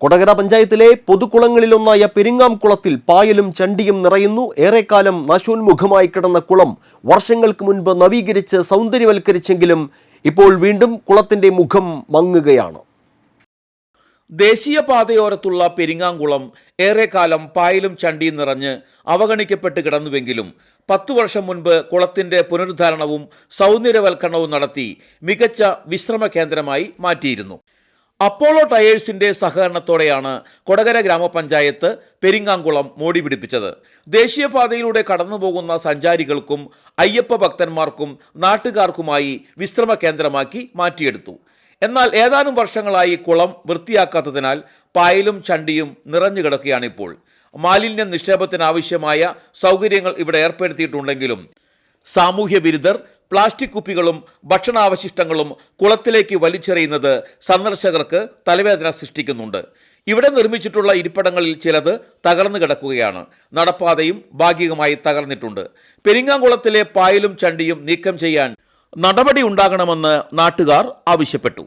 കൊടകര പഞ്ചായത്തിലെ പൊതുകുളങ്ങളിലൊന്നായ പെരിങ്ങാം കുളത്തിൽ പായലും ചണ്ടിയും നിറയുന്നു. ഏറെക്കാലം നാശോന്മുഖമായി കിടന്ന കുളം വർഷങ്ങൾക്ക് മുൻപ് നവീകരിച്ച് സൗന്ദര്യവൽക്കരിച്ചെങ്കിലും ഇപ്പോൾ വീണ്ടും കുളത്തിന്റെ മുഖം മങ്ങുകയാണ്. ദേശീയപാതയോരത്തുള്ള പെരിങ്ങാംകുളം ഏറെക്കാലം പായലും ചണ്ടിയും നിറഞ്ഞ് അവഗണിക്കപ്പെട്ട് കിടന്നുവെങ്കിലും പത്തു വർഷം മുൻപ് കുളത്തിന്റെ പുനരുദ്ധാരണവും സൗന്ദര്യവൽക്കരണവും നടത്തി മികച്ച വിശ്രമ കേന്ദ്രമായി മാറ്റിയിരുന്നു. അപ്പോളോ ടയേഴ്സിന്റെ സഹകരണത്തോടെയാണ് കൊടകര ഗ്രാമപഞ്ചായത്ത് പെരിങ്ങാങ്കുളം മോടി പിടിപ്പിച്ചത്. ദേശീയപാതയിലൂടെ കടന്നുപോകുന്ന സഞ്ചാരികൾക്കും അയ്യപ്പ ഭക്തന്മാർക്കും നാട്ടുകാർക്കുമായി വിശ്രമ കേന്ദ്രമാക്കി മാറ്റിയെടുത്തു. എന്നാൽ ഏതാനും വർഷങ്ങളായി കുളം വൃത്തിയാക്കാത്തതിനാൽ പായലും ചണ്ടിയും നിറഞ്ഞു കിടക്കുകയാണിപ്പോൾ. മാലിന്യ നിക്ഷേപത്തിനാവശ്യമായ സൗകര്യങ്ങൾ ഇവിടെ ഏർപ്പെടുത്തിയിട്ടുണ്ടെങ്കിലും സാമൂഹ്യ വിരുദ്ധർ പ്ലാസ്റ്റിക് കുപ്പികളും ഭക്ഷണാവശിഷ്ടങ്ങളും കുളത്തിലേക്ക് വലിച്ചെറിയുന്നത് സന്ദർശകർക്ക് തലവേദന സൃഷ്ടിക്കുന്നുണ്ട്. ഇവിടെ നിർമ്മിച്ചിട്ടുള്ള ഇരിപ്പിടങ്ങളിൽ ചിലത് തകർന്നു കിടക്കുകയാണ്. നടപ്പാതയും ഭാഗികമായി തകർന്നിട്ടുണ്ട്. പെരിങ്ങാംകുളത്തിലെ പായലും ചണ്ടിയും നീക്കം ചെയ്യാൻ നടപടി ഉണ്ടാകണമെന്ന് നാട്ടുകാർ ആവശ്യപ്പെട്ടു.